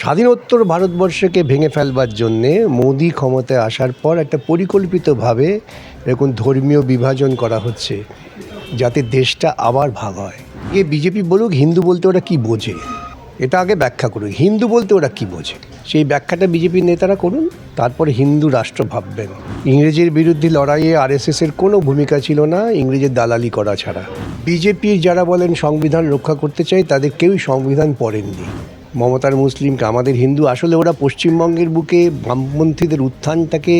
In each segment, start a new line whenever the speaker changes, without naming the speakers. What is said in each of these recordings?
স্বাধীনোত্তর ভারতবর্ষকে ভেঙে ফেলবার জন্যে মোদি ক্ষমতায় আসার পর একটা পরিকল্পিতভাবে এরকম ধর্মীয় বিভাজন করা হচ্ছে, যাতে দেশটা আবার ভাগ হয়। এ বিজেপি বলুক, হিন্দু বলতে ওরা কি বোঝে? এটা আগে ব্যাখ্যা করুক হিন্দু বলতে ওরা কি বোঝে? সেই ব্যাখ্যাটা বিজেপির নেতারা করুন, তারপরে হিন্দু রাষ্ট্র ভাববেন। ইংরেজের বিরুদ্ধে লড়াইয়ে আরএসএসের কোনো ভূমিকা ছিল না, ইংরেজের দালালি করা ছাড়া। বিজেপির যারা বলেন সংবিধান রক্ষা করতে চাই তাদের কেউই সংবিধান পড়েননি। মমতার মুসলিমকে আমাদের হিন্দু আসলে ওরা পশ্চিমবঙ্গের বুকে বামপন্থীদের উত্থানটাকে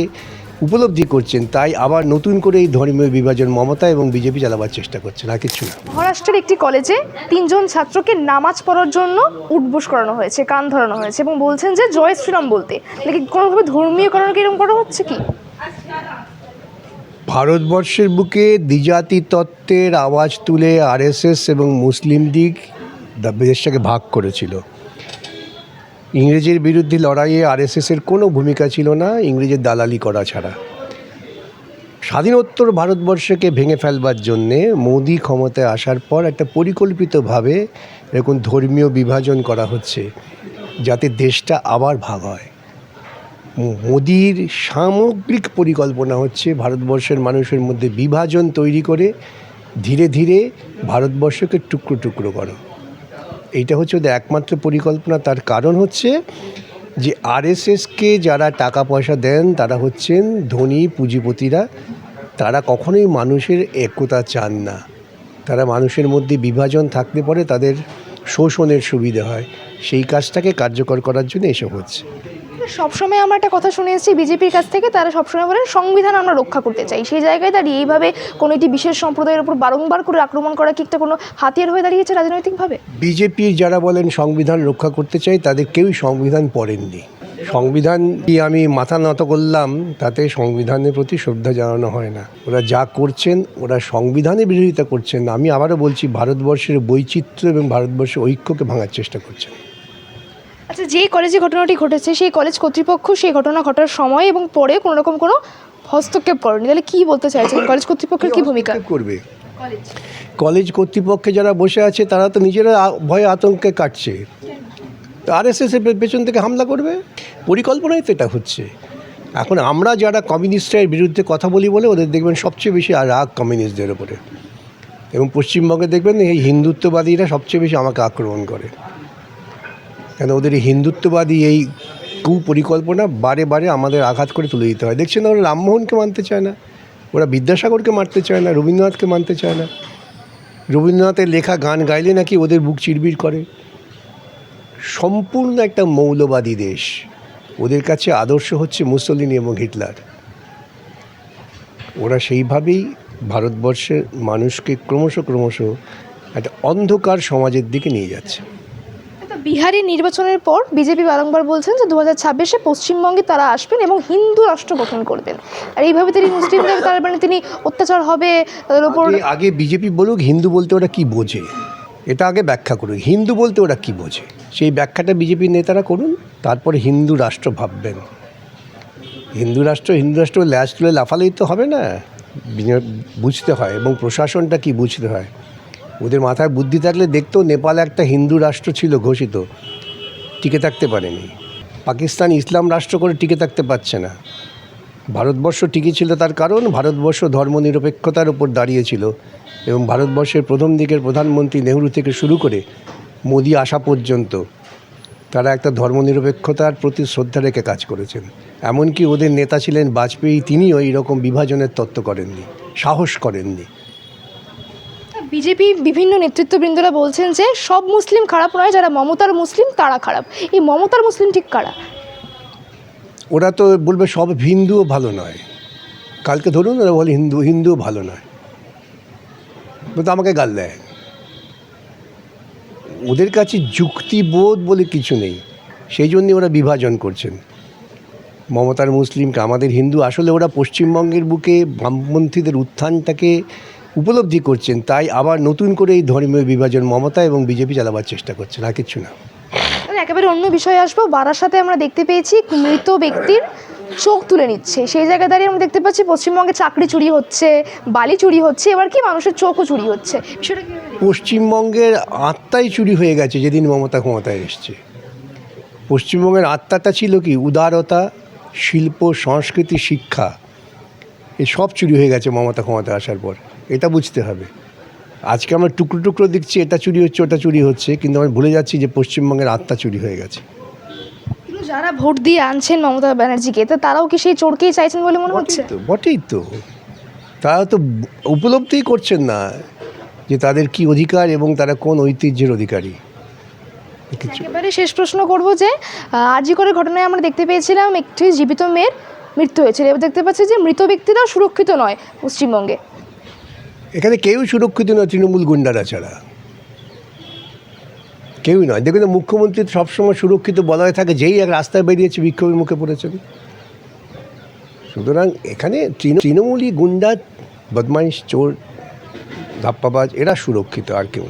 উপলব্ধি করছেন তাই আবার নতুন করে এই ধর্মীয় বিভাজন মমতা এবং বিজেপি চালাবার চেষ্টা করছেন আর কিছু না।
মহারাষ্ট্রের একটি কলেজে তিনজন ছাত্রকে নামাজ পড়ার জন্য উঠবোস করানো হয়েছে কান ধরানো হয়েছে এবং বলছেন যে জয় শ্রীরাম বলতে। নাকি কোনোভাবে ধর্মীয় কারণে এরকম করা হচ্ছে কি?
ভারতবর্ষের বুকে দ্বিজাতি তত্ত্বের আওয়াজ তুলে আরএসএস এবং মুসলিম লীগ দেশটাকে ভাগ করেছিল। ইংরেজের বিরুদ্ধে লড়াইয়ে আরএসএসের কোনো ভূমিকা ছিল না, ইংরেজের দালালি করা ছাড়া। স্বাধীনোত্তর ভারতবর্ষকে ভেঙে ফেলবার জন্যে মোদি ক্ষমতায় আসার পর একটা পরিকল্পিতভাবে এরকম ধর্মীয় বিভাজন করা হচ্ছে, যাতে দেশটা আবার ভাগ হয়। মোদির সামগ্রিক পরিকল্পনা হচ্ছে ভারতবর্ষের মানুষের মধ্যে বিভাজন তৈরি করে ধীরে ধীরে ভারতবর্ষকে টুকরো টুকরো করো। এইটা হচ্ছে ওদের একমাত্র পরিকল্পনা। তার কারণ হচ্ছে যে আরএসএসকে যারা টাকা পয়সা দেন, তারা হচ্ছেন ধনী পুঁজিপতিরা। তারা কখনোই মানুষের একতা চান না। তারা মানুষের মধ্যে বিভাজন থাকতে পারে, তাদের শোষণের সুবিধে হয়। সেই কাজটাকে কার্যকর করার জন্য এসব হচ্ছে।
সবসময় আমরা একটা কথা শুনে এসেছি, বিজেপির কাছ থেকে, তারা সবসময় বলেন সংবিধান আমরা রক্ষা করতে চাই। সেই জায়গায় দাঁড়িয়ে এইভাবে কোনো একটি বিশেষ সম্প্রদায়ের উপর বারংবার করে আক্রমণ করা কি একটা কোনো হাতিয়ার হয়ে দাঁড়িয়েছে রাজনৈতিকভাবে?
বিজেপির যারা বলেন সংবিধান রক্ষা করতে চাই, তাদের কেউই সংবিধান পড়েননি। সংবিধান কি আমি মাথা নত করলাম, তাতে সংবিধানের প্রতি শ্রদ্ধা জানানো হয় না। ওরা যা করছেন, ওরা সংবিধানের বিরোধিতা করছেন। আমি আবারও বলছি, ভারতবর্ষের বৈচিত্র্য এবং ভারতবর্ষের ঐক্যকে ভাঙার চেষ্টা করছেন।
আচ্ছা যেই কলেজে ঘটনাটি ঘটেছে সেই কলেজ কর্তৃপক্ষ সেই ঘটনা ঘটার সময় এবং পরে কোনো রকম কোনো হস্তক্ষেপ করেনি। তাহলে কি বলতে চাইছেন? কলেজ কর্তৃপক্ষের কি ভূমিকা?
করবে। কলেজ কর্তৃপক্ষে যারা বসে আছে তারা তো নিজেরা ভয়ে আতঙ্কে কাটছে। আর এস এর পেছন থেকে হামলা করবে? পরিকল্পনাই তো এটা হচ্ছে। এখন আমরা যারা কমিউনিস্টের বিরুদ্ধে কথা বলি বলে ওদের দেখবেন সবচেয়ে বেশি আর রাগ কমিউনিস্টদের ওপরে এবং পশ্চিমবঙ্গে দেখবেন এই হিন্দুত্ববাদীরা সবচেয়ে বেশি আমাকে আক্রমণ করে। কেন? ওদের হিন্দুত্ববাদী এই কুপরিকল্পনা বারে বারে আমাদের আঘাত করে তুলে দিতে হয়। দেখছেন ওরা রামমোহনকে মানতে চায় না, ওরা বিদ্যাসাগরকে মারতে চায় না, রবীন্দ্রনাথকে মানতে চায় না। রবীন্দ্রনাথের লেখা গান গাইলে নাকি ওদের বুক চিরবির করে। সম্পূর্ণ একটা মৌলবাদী দেশ। ওদের কাছে আদর্শ হচ্ছে মুসলিনি এবং হিটলার। ওরা সেইভাবেই ভারতবর্ষের মানুষকে ক্রমশ ক্রমশ একটা অন্ধকার সমাজের দিকে নিয়ে যাচ্ছে।
তো বিহারের নির্বাচনের পর বিজেপি বারংবার বলছেন যে দু হাজার ছাব্বিশে পশ্চিমবঙ্গে তারা আসবেন এবং হিন্দু রাষ্ট্র গঠন করবেন। আর এইভাবে তিনি মুসলিমদের তার মানে তিনি অত্যাচার হবে তাদের উপর
আগে- বিজেপি বলুক, হিন্দু বলতে ওরা কি বোঝে? এটা আগে ব্যাখ্যা করুক। হিন্দু বলতে ওরা কি বোঝে? সেই ব্যাখ্যাটা বিজেপির নেতারা করুন, তারপরে হিন্দু রাষ্ট্র ভাববেন। হিন্দু রাষ্ট্র হিন্দু রাষ্ট্র ল্যাজ তুলে লাফালেই তো হবে না। বুঝতে হয় এবং প্রশাসনটা কি বুঝতে হয়? ওদের মাথায় বুদ্ধি থাকলে দেখতো নেপাল একটা হিন্দু রাষ্ট্র ছিল ঘোষিত। টিকে থাকতে পারেনি। পাকিস্তান ইসলাম রাষ্ট্র করে টিকে থাকতে পারছে না। ভারতবর্ষ টিকে ছিল তার কারণ, ভারতবর্ষ ধর্মনিরপেক্ষতার উপর দাঁড়িয়েছিল এবং ভারতবর্ষের প্রথম দিকের প্রধানমন্ত্রী নেহরু থেকে শুরু করে মোদি আসা পর্যন্ত তারা একটা ধর্মনিরপেক্ষতার প্রতি শ্রদ্ধা রেখে কাজ করেছেন। এমনকি ওদের নেতা ছিলেন বাজপেয়ী, তিনিও এইরকম বিভাজনের তত্ত্ব করেননি, সাহস করেননি।
বিজেপি বিভিন্ন নেতৃত্ববৃন্দরা বলছেন যে সব মুসলিম খারাপ নয়, যারা মমতার মুসলিম তারা খারাপ। এই মমতার মুসলিম ঠিক কারা?
ওরা তো বলবে সব হিন্দুও ভালো নয়। কালকে ধরুন ওরা বলে হিন্দু, হিন্দুও ভালো নয়। তো আমাকে গাল দেয়। ওদের কাছে যুক্তিবোধ বলে কিছু নেই। সেই জন্যে ওরা বিভাজন করছেন। মমতার মুসলিমকে, আমাদের হিন্দু, আসলে ওরা পশ্চিমবঙ্গের বুকে বামপন্থীদের উত্থানটাকে উপলব্ধি করছেন তাই আবার নতুন করে এই ধর্মীয় বিভাজন মমতা এবং বিজেপি চালাবার চেষ্টা করছেন আর কিছু না।
একেবারে অন্য বিষয়ে আসব। বারাসাতে আমরা দেখতে পেয়েছি মৃত ব্যক্তির চোখ তুলে নিচ্ছে। সেই জায়গায় দাঁড়িয়ে আমরা দেখতে পাচ্ছি পশ্চিমবঙ্গে চাকরি চুরি হচ্ছে বালি চুরি হচ্ছে এবার কি মানুষের চোখও চুরি হচ্ছে?
পশ্চিমবঙ্গের আত্মাই চুরি হয়ে গেছে যেদিন মমতা ক্ষমতায় এসছে। পশ্চিমবঙ্গের আত্মাটা ছিল কি? উদারতা শিল্প সংস্কৃতি শিক্ষা এই সব চুরি হয়ে গেছে মমতা ক্ষমতা আসার পর। এটা বুঝতে হবে। আজকে আমরা টুকরো টুকরো দেখছি এটা চুরি হচ্ছে ওটা চুরি হচ্ছে কিন্তু আমরা ভুলে যাচ্ছি যে পশ্চিমবঙ্গের আত্মা চুরি হয়ে গেছে।
যারা ভোট দিয়ে আনছেন মমতা ব্যানার্জিকে তো তারাও কি সেই চোরকেই চাইছেন বলে মনে হচ্ছে?
বটেই তো বটেই তো। তারা তো উপলব্ধিই করছেন না যে তাদের কি অধিকার এবং তারা কোন ঐতিহ্যের অধিকারী।
একেবারে শেষ প্রশ্ন করব যে আজি করে ঘটনায় আমরা দেখতে পেয়েছিলাম একটি জীবিত মেয়ের মৃত্যু হয়েছিল। এবার দেখতে পাচ্ছি যে মৃত ব্যক্তিরাও সুরক্ষিত নয় পশ্চিমবঙ্গে।
এখানে কেউ সুরক্ষিত নয় তৃণমূল গুন্ডারা ছাড়া। কেউই নয়। দেখুন, মুখ্যমন্ত্রী সবসময় সুরক্ষিত বলা হয়ে থাকে, যেই এক রাস্তায় বেরিয়েছে, বিক্ষোভের মুখে পড়েছেন সুতরাং এখানে তৃণ- তৃণমূলই গুন্ডা, বদমাইশ, চোর, ধাপ্পাবাজ, এরা সুরক্ষিত, আর কেউ না